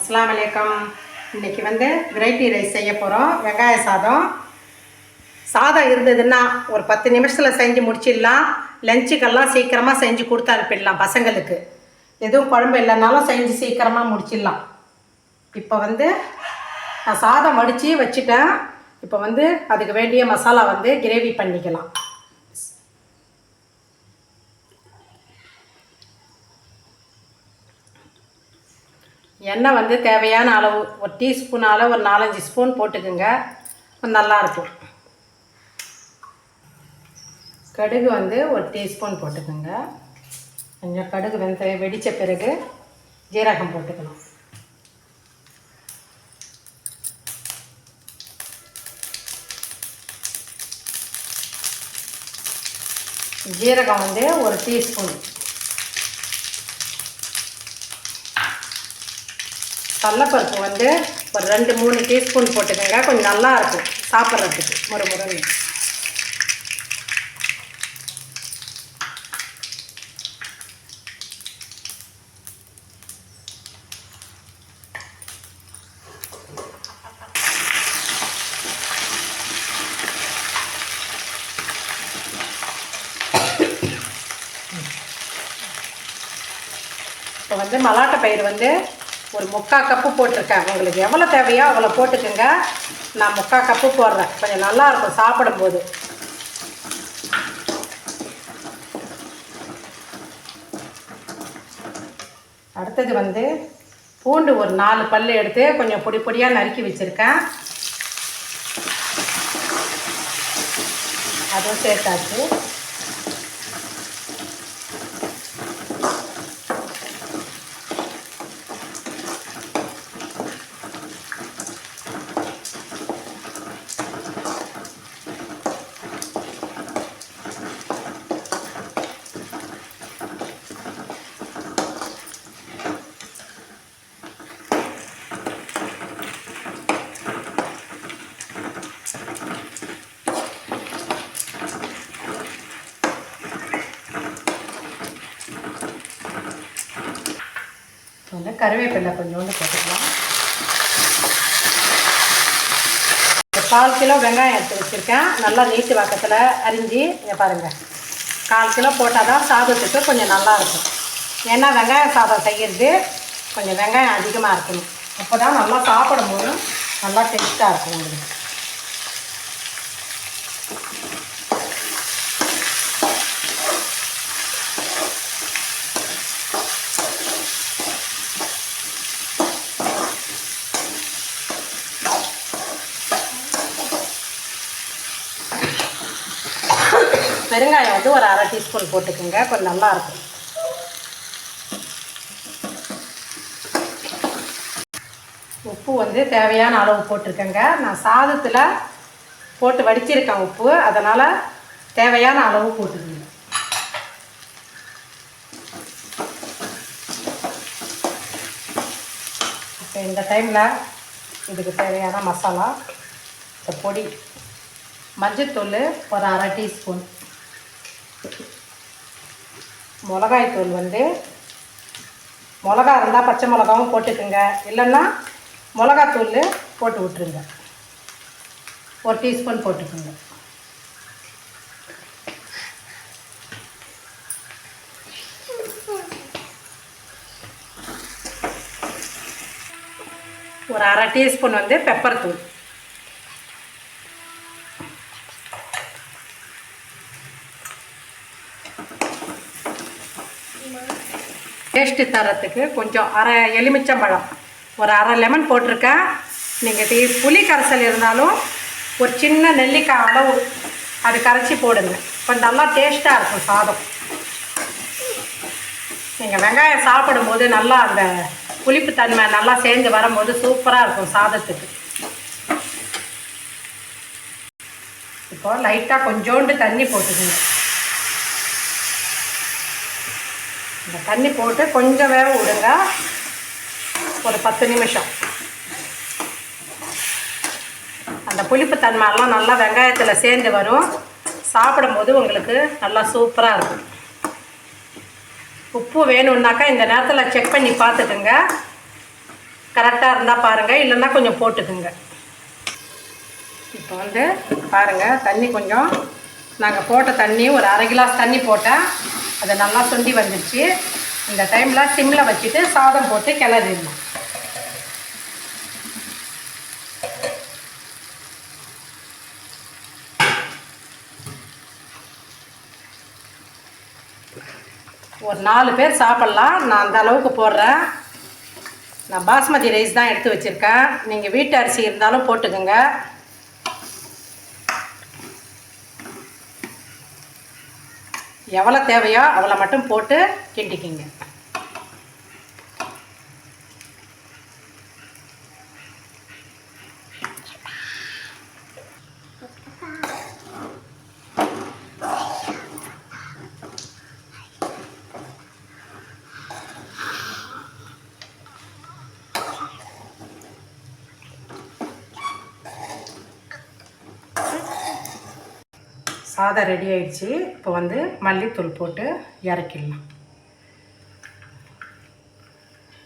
அஸ்லாம் வலைக்கம் இன்றைக்கி வந்து வெரைட்டி ரைஸ் செய்ய போகிறோம் வெங்காய சாதம். சாதம் இருந்ததுன்னா ஒரு பத்து நிமிஷத்தில் செஞ்சு முடிச்சிடலாம். லஞ்சுக்கெல்லாம் சீக்கிரமாக செஞ்சு கொடுத்து அனுப்பிடலாம் பசங்களுக்கு. எதுவும் குழம்பு இல்லைனாலும் செஞ்சு சீக்கிரமாக முடிச்சிடலாம். இப்போ வந்து நான் சாதம் வடித்து வச்சுட்டேன். இப்போ வந்து அதுக்கு வேண்டிய மசாலா வந்து கிரேவி பண்ணிக்கலாம். எண்ணெய் வந்து தேவையான அளவு. ஒரு டீஸ்பூனால் ஒரு நாலஞ்சு ஸ்பூன் போட்டுக்குங்க. நல்லாயிருக்கும். கடுகு வந்து ஒரு டீஸ்பூன் போட்டுக்கோங்க. கொஞ்சம் கடுகு வெந்த வெடித்த பிறகு ஜீரகம் போட்டுக்கணும். ஜீரகம் வந்து ஒரு டீஸ்பூன். கடலப்பருப்பு வந்து ஒரு ரெண்டு மூணு டீஸ்பூன் போட்டுக்கோங்க. கொஞ்சம் நல்லா இருக்கும் சாப்பிட்றதுக்கு. முறை முறைன்னு. இப்போ வந்து மலாட்டை பயிர் வந்து ஒரு முக்கால் கப்பு போட்டிருக்கேன். உங்களுக்கு எவ்வளோ தேவையோ அவ்வளோ போட்டுக்கோங்க. நான் முக்கால் கப்பு போடுறேன். கொஞ்சம் நல்லா இருக்கும் சாப்பிடும்போது. அடுத்தது வந்து பூண்டு ஒரு நாலு பல் எடுத்து கொஞ்சம் பொடி பொடியாக நறுக்கி வச்சுருக்கேன். அதுவும் சேர்த்தாச்சு. போட்டுக்கோங்க கருவேப்பிலை கொஞ்சோண்டு போட்டுக்கலாம். கால் கிலோ வெங்காயம் எடுத்து வச்சுருக்கேன். நல்லா நீட்டு வாக்கத்தில் அரிஞ்சு இங்கே பாருங்கள் கால் கிலோ போட்டால் தான் சாதத்துக்கு கொஞ்சம் நல்லாயிருக்கும் ஏன்னா வெங்காய சாதம் செய்கிறது கொஞ்சம் வெங்காயம் அதிகமாக இருக்கணும். அப்போ தான் நல்லா சாப்பிடும்போது நல்லா டேஸ்ட்டாக இருக்கும் உங்களுக்கு. பெருங்காயம் வந்து ஒரு அரை டீஸ்பூன் போட்டுக்கோங்க கொஞ்சம் நல்லா இருக்கும் உப்பு வந்து தேவையான அளவு போட்டிருக்கேங்க. நான் சாதத்தில் போட்டு வடிச்சிருக்கேன் உப்பு. அதனால் தேவையான அளவு போட்டுக்கோங்க. இப்போ இந்த டைமில் இதுக்கு தேவையான மசாலா இந்த பொடி மஞ்சத்தூள் ஒரு அரை டீஸ்பூன். மிளகாய்த்தூள் வந்து மிளகா இருந்தால் பச்சை மிளகாவும் போட்டுக்குங்க. இல்லைன்னா மிளகாத்தூள் போட்டு விட்ருங்க ஒரு டீஸ்பூன் போட்டுக்குங்க. ஒரு அரை டீஸ்பூன் வந்து பெப்பர் தூள். டேஸ்ட்டு தரத்துக்கு கொஞ்சம் அரை எலுமிச்சம்பழம் ஒரு அரை லெமன் போட்டிருக்கேன். நீங்கள் டீ புளி கரைசல் இருந்தாலும் ஒரு சின்ன நெல்லிக்காய் அளவு அது கரைச்சி போடுங்க. கொஞ்சம் நல்லா டேஸ்ட்டாக இருக்கும் சாதம். நீங்கள் வெங்காயம் சாப்பிடும்போது நல்லா அந்த புளிப்பு தன்மை நல்லா சேர்ந்து வரும்போது சூப்பராக இருக்கும் சாதத்துக்கு. இப்போ லைட்டாக கொஞ்சோண்டு தண்ணி போட்டுக்கோங்க. இந்த தண்ணி போட்டு கொஞ்சம் வேக விடுங்க. ஒரு பத்து நிமிஷம். அந்த புளிப்பு தன்மைலாம் நல்லா வெங்காயத்தில் சேர்ந்து வரும். சாப்பிடும்போது உங்களுக்கு நல்லா சூப்பராக இருக்கும். உப்பு வேணும்னாக்கா இந்த நேரத்தில் செக் பண்ணி பார்த்துக்குங்க. கரெக்டாக இருந்தால் பாருங்கள் இல்லைன்னா கொஞ்சம் போட்டுக்குங்க. இப்போ வந்து பாருங்கள் தண்ணி கொஞ்சம். நாங்கள் போட்ட தண்ணி ஒரு அரை கிலாஸ் தண்ணி போட்டேன். அதை நல்லா சுண்டி வந்துடுச்சு இந்த டைமில் சிம்மில் வச்சுட்டு சாதம் போட்டு கிளறிடணும். ஒரு நாலு பேர் சாப்பிட்லாம். நான் அந்த அளவுக்கு போடுறேன். நான் பாஸ்மதி ரைஸ் தான் எடுத்து வச்சுருக்கேன். நீங்கள் வீட்டு அரிசி இருந்தாலும் போட்டுக்கோங்க. எவ்வளோ தேவையோ அவ்வளோ மட்டும் போட்டு கிண்டிக்கிங்க. சாதம் ரெடி ஆயிடுச்சு. இப்போ வந்து மல்லித்தூள் போட்டு இறக்கிடலாம்.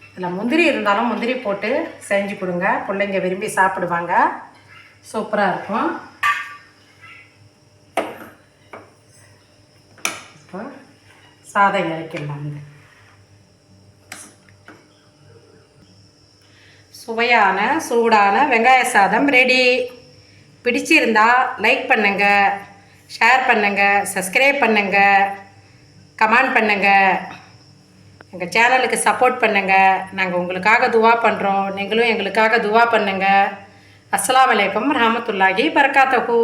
இதில் முந்திரி இருந்தாலும் முந்திரி போட்டு செஞ்சு கொடுங்க. பிள்ளைங்க விரும்பி சாப்பிடுவாங்க. சூப்பராக இருக்கும். இப்போ சாதம் இறக்கிடலாம் வந்து. சுவையான சூடான வெங்காய சாதம் ரெடி. பிடிச்சிருந்தா லைக் பண்ணுங்கள் ஷேர் பண்ணுங்கள் சப்ஸ்கிரைப் பண்ணுங்கள் கமெண்ட் பண்ணுங்கள் எங்கள் சேனலுக்கு சப்போர்ட் பண்ணுங்கள் நாங்கள் உங்களுக்காக துவா பண்ணுறோம் நீங்களும் எங்களுக்காக துவா பண்ணுங்கள் அஸ்லாம் வலைக்கம் ரஹமத்துல்லாஹி பரக்காத்தஹூ